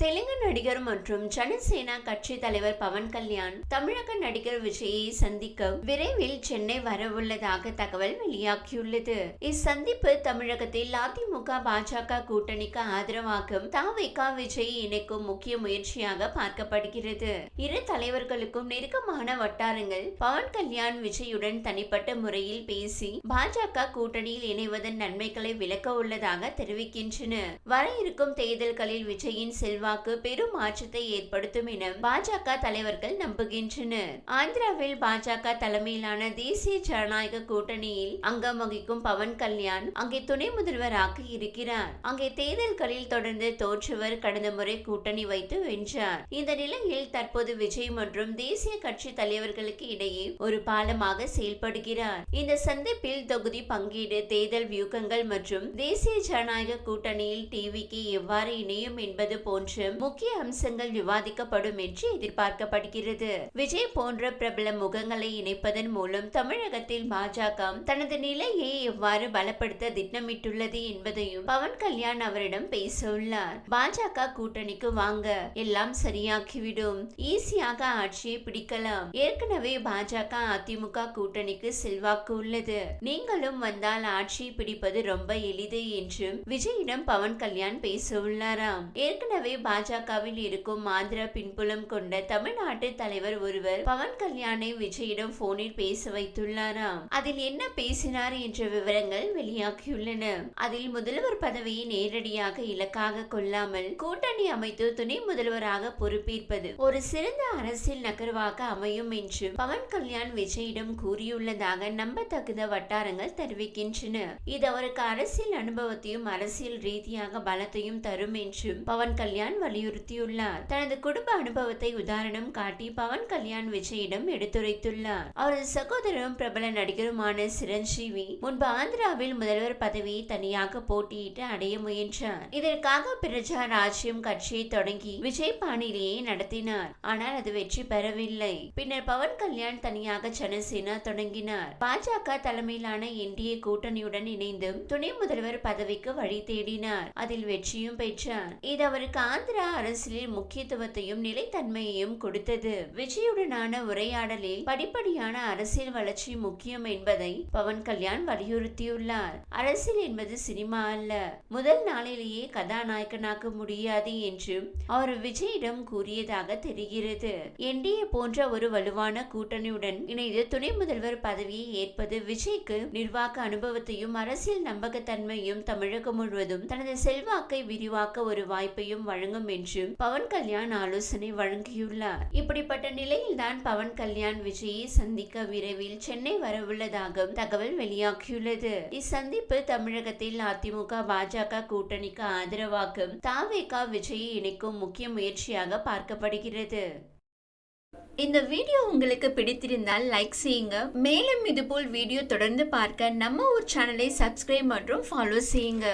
தெலுங்கு நடிகர் மற்றும் ஜனசேனா கட்சி தலைவர் பவன் கல்யாண் தமிழக நடிகர் விஜயை சந்திக்க விரைவில் சென்னை வரவுள்ளதாக தகவல் வெளியாகியுள்ளது. இச்சந்திப்பு தமிழகத்தில் அதிமுக பாஜக கூட்டணிக்கு ஆதரவாகும். தாவேகா விஜய் இணைக்கும் முக்கிய முயற்சியாக பார்க்கப்படுகிறது. இரு தலைவர்களுக்கும் நெருக்கமான வட்டாரங்கள். பவன் கல்யாண் விஜயுடன் தனிப்பட்ட முறையில் பேசி பாஜக கூட்டணியில் இணைவதன் நன்மைகளை விளக்க உள்ளதாக தெரிவிக்கின்றன. வர இருக்கும் தேர்தல்களில் விஜயின் செல்வாக்கு பெரும் மாற்றத்தை ஏற்படுத்தும் என பாஜக தலைவர்கள் நம்புகின்றனர். ஆந்திராவில் பாஜக தலைமையிலான தேசிய ஜனநாயக கூட்டணியில் அங்கம் வகிக்கும் பவன் கல்யாண் அங்கே துணை முதல்வராக இருக்கிறார். அங்கே தேர்தல்களில் தொடர்ந்து தோற்றவர் கடந்த முறை கூட்டணி வைத்து வென்றார். இந்த நிலையில் தற்போது விஜய் மற்றும் தேசிய கட்சி தலைவர்களுக்கு இடையே ஒரு பாலமாக செயல்படுகிறார். இந்த சந்திப்பில் தொகுதி பங்கீடு தேர்தல் வியூகங்கள் மற்றும் தேசிய ஜனநாயக கூட்டணியில் டிவிக்கு எவ்வாறு இணையும் என்பது போன்ற மற்றும் முக்கிய அம்சங்கள் விவாதிக்கப்படும் என்று எதிர்பார்க்கப்படுகிறது. விஜய் போன்ற பிரபல முகங்களை இணைப்பதன் மூலம் தமிழகத்தில் பாஜக தனது நிலையை எவ்வாறு பலப்படுத்த திட்டமிட்டுள்ளது என்பதையும் பவன் கல்யாண் அவரிடம் பேச உள்ளார் பாஜக கூட்டணிக்கு வாங்க எல்லாம் சரியாகிவிடும். ஈஸியாக ஆட்சியை பிடிக்கலாம். ஏற்கனவே பாஜக அதிமுக கூட்டணிக்கு செல்வாக்கு உள்ளது. நீங்களும் வந்தால் ஆட்சியை பிடிப்பது ரொம்ப எளிது என்றும் விஜயிடம் பவன் கல்யாண் பேச உள்ளாராம் ஏற்கனவே பாஜகவில் இருக்கும் ஆந்திர பின்புலம் கொண்ட தமிழ்நாட்டு தலைவர் ஒருவர் பவன் கல்யாணை விஜயிடம் போனில் பேச வைத்துள்ளாராம். அதில் என்ன பேசினார் என்ற விவரங்கள் வெளியாகியுள்ளன. அதில் முதல்வர் பதவியை நேரடியாக இலக்காக கொள்ளாமல் கூட்டணி அமைத்து துணை முதல்வராக பொறுப்பேற்பது ஒரு சிறந்த அரசியல் நகர்வாக அமையும் என்று பவன் கல்யாண் விஜயிடம் கூறியுள்ளதாக நம்பத்தகுந்த வட்டாரங்கள் தெரிவிக்கின்றன. இது அவருக்கு அரசியல் அனுபவத்தையும் அரசியல் ரீதியாக பலத்தையும் தரும் என்றும் பவன் கல்யாண் வலியுறுத்தியுள்ளார். தனது குடும்ப அனுபவத்தை உதாரணம் காட்டி பவன் கல்யாண் விஜயிடம் எடுத்துரைத்துள்ளார். அவரது சகோதரரும் பிரபல நடிகருமான சிரஞ்சீவி முன்பு ஆந்திராவில் முதல்வர் பதவியை தனியாக போட்டியிட்டு அடைய முயன்றார். இதற்காக பிரஜா ராஜ்யம் கட்சியை தொடங்கி விஜய் பாணியிலேயே நடத்தினார். ஆனால் அது வெற்றி பெறவில்லை. பின்னர் பவன் கல்யாண் தனியாக ஜனசேனா தொடங்கினார். பாஜக தலைமையிலான என்டிஏ கூட்டணியுடன் இணைந்தும் துணை முதல்வர் பதவிக்கு வழி தேடினார். அதில் வெற்றியும் பெற்றார். இது அவருக்கு ஆந்திர ஆந்திரா அரசியலில் முக்கியத்துவத்தையும் நிலைத்தன்மையையும் கொடுத்தது. விஜயுடனான உரையாடலில் படிப்படியான அரசியல் வளர்ச்சி முக்கியம் என்பதை பவன் கல்யாண் வலியுறுத்தியுள்ளார். அரசியல் என்பது சினிமா அல்ல. முதல் நாளிலேயே கதாநாயகனாக்க முடியாது என்றும் அவர் விஜயிடம் கூறியதாக தெரிகிறது. என்டிஏ போன்ற ஒரு வலுவான கூட்டணியுடன் இணைந்து துணை முதல்வர் பதவியை ஏற்பது விஜய்க்கு நிர்வாக அனுபவத்தையும் அரசியல் நம்பகத்தன்மையும் தமிழகம் முழுவதும் தனது செல்வாக்கை விரிவாக்க ஒரு வாய்ப்பையும் வழங்க தொடங்கும் என்றும் பவன் கல்யாண் ஆலோசனை வழங்கியுள்ளார். இப்படிப்பட்ட நிலையில்தான் பவன் கல்யாண் விஜயை சந்திக்க விரைவில் சென்னை வரவுள்ளதாக தகவல் வெளியாகியுள்ளது. இச்சந்திப்பு தமிழகத்தில் அதிமுக பாஜக கூட்டணிக்கு ஆதரவாக தாவேகா விஜயை இணைக்கும் முக்கிய முயற்சியாக பார்க்கப்படுகிறது. இந்த வீடியோ உங்களுக்கு பிடித்திருந்தால் லைக் செய்யுங்க. மேலும் இதுபோல் வீடியோ தொடர்ந்து பார்க்க நம்ம ஊர் சேனலை சப்ஸ்கிரைப் மற்றும் ஃபாலோ செய்யுங்க.